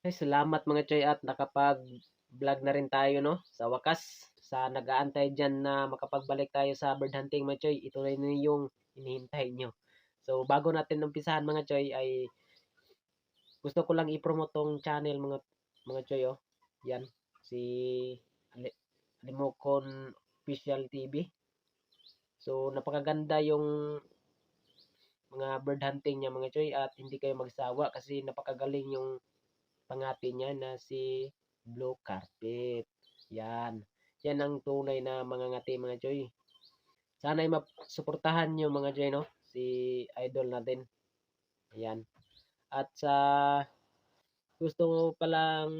Ay, salamat mga choy at nakapag-vlog na rin tayo no sa wakas sa nag-aantay diyan na makapagbalik tayo sa bird hunting mga choy. Ito rin yung hinihintay nyo. So bago natin umpisahan mga choy ay gusto ko lang i-promote tong channel mga mga choy oh. Yan si Alimokon Official TV. So napakaganda yung mga bird hunting niya mga choy at hindi kayo magsawa kasi napakagaling yung pangati niya na si Blue Carpet. Yan. Yan ang tunay na mga ngati mga choy. Sana ay masuportahan nyo mga choy no. Si idol natin. Ayan. At sa gusto mo palang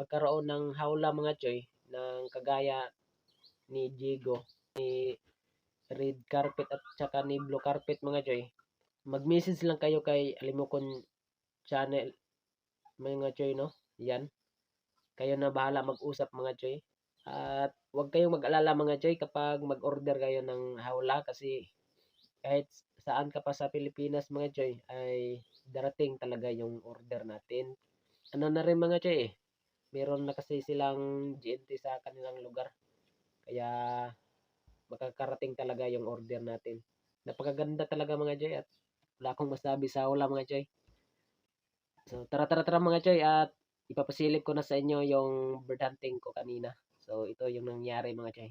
magkaroon ng hawla mga choy ng kagaya ni Diego, ni Red Carpet at saka ni Blue Carpet mga choy. Mag-message lang kayo kay Alimokon channel mga choy no. Yan. Kayo na bahala mag-usap mga choy. At huwag kayong mag-alala mga choy kapag mag-order kayo ng hawla kasi kahit saan ka pa sa Pilipinas mga choy ay darating talaga yung order natin. Ano na rin mga choy eh. Meron na kasi silang GNT sa kanilang lugar. Kaya makakarating talaga yung order natin. Napakaganda talaga mga choy at wala akong masabi sa hawla mga choy. So, tara tara tara mga choy at ipapasilip ko na sa inyo yung bird hunting ko kanina. So, ito yung nangyari mga choy.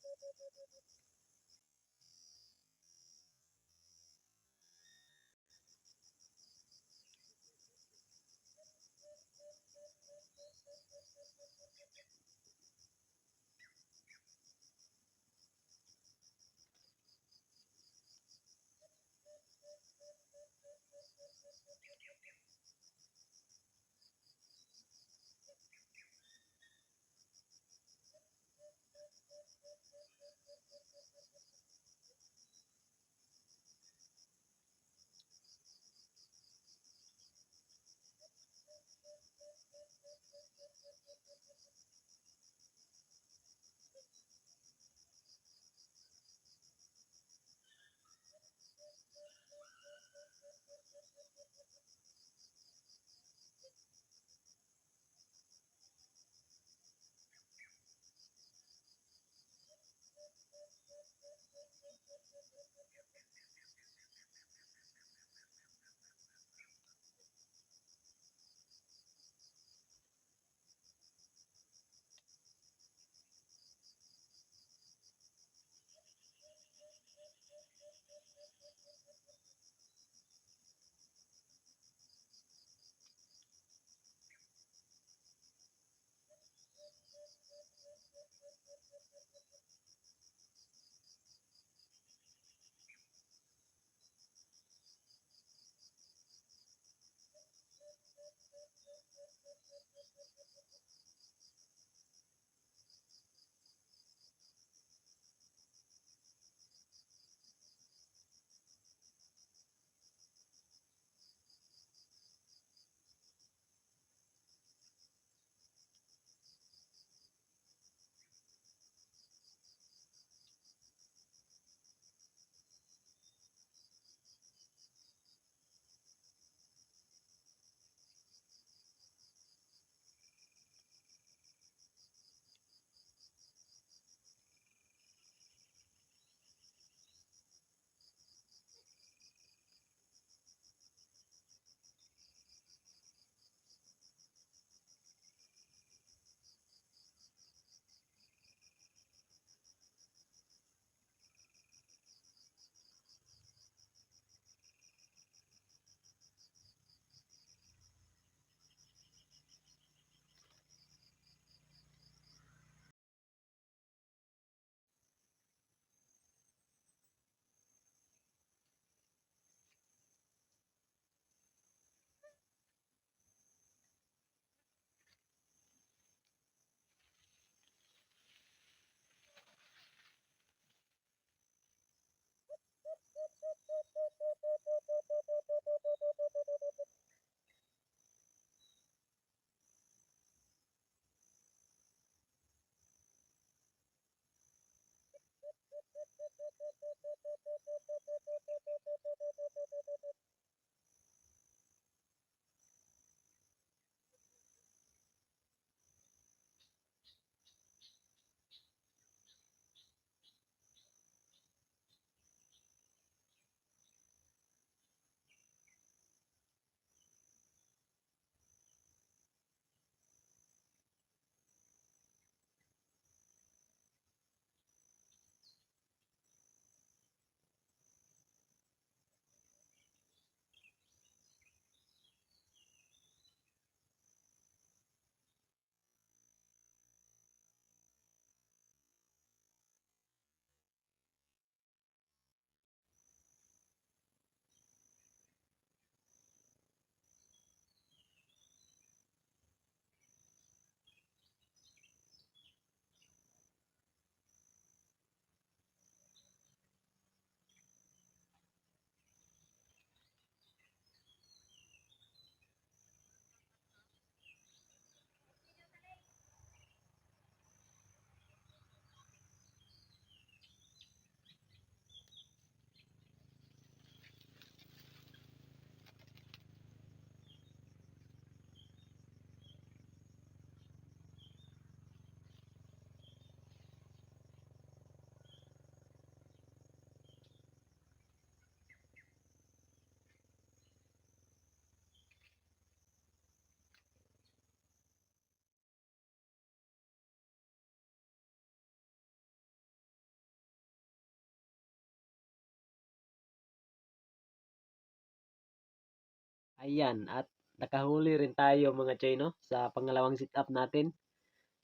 Ayan, at nakahuli rin tayo mga choy, no? Sa pangalawang sit-up natin.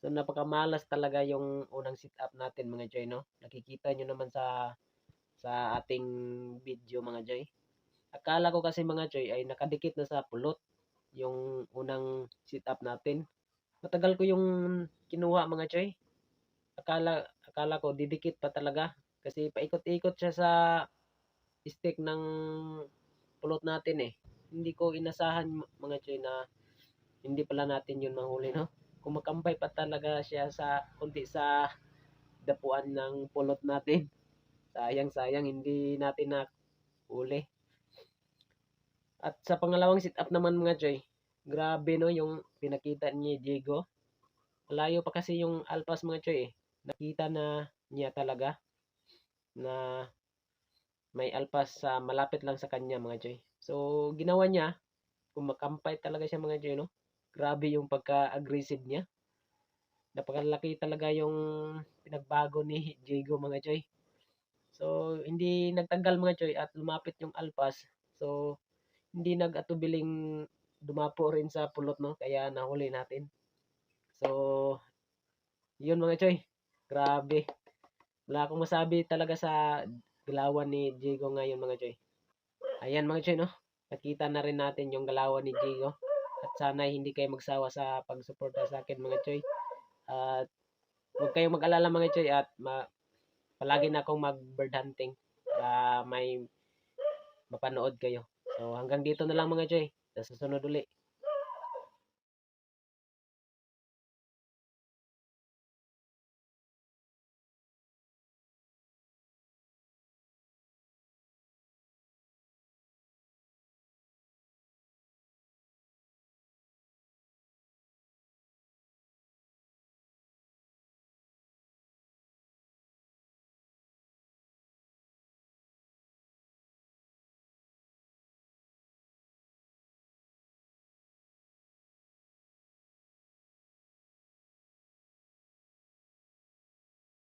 So, napakamalas talaga yung unang sit-up natin mga choy, no? Nakikita nyo naman sa sa ating video mga choy. Akala ko kasi mga choy ay nakadikit na sa pulot yung unang sit-up natin. Matagal ko yung kinuha mga choy. Akala, akala ko didikit pa talaga. Kasi paikot-ikot siya sa stick ng pulot natin eh hindi ko inasahan mga choy na hindi pala natin yun mahuli no? Kumakampay pa talaga siya sa kunti sa dapuan ng pulot natin. Sayang sayang hindi natin na huli at sa pangalawang sit up naman mga choy grabe no yung pinakita ni Diego. Malayo pa kasi yung alpas mga choy eh. Nakita na niya talaga na may alpas sa malapit lang sa kanya mga choy. So ginawa niya, kumakampay talaga siya mga choy no. Grabe yung pagka-aggressive niya. Napakalaki talaga yung pinagbago ni Diego mga choy. So hindi nagtagal mga choy at lumapit yung alpas. So hindi nag-atubiling dumapo rin sa pulot no kaya nahuli natin. So yun mga choy. Grabe. Wala akong masabi talaga sa galawan ni Diego ngayon mga Choy. Ayan mga Choy no. Nakita na rin natin yung galawan ni Diego. At sana hindi kayo magsawa sa pagsuporta sa akin mga Choy. At huwag kayong mag-alala mga Choy at ma palagi na akong mag-bird hunting para may mapanood kayo. So hanggang dito na lang mga Choy. Sa susunod uli.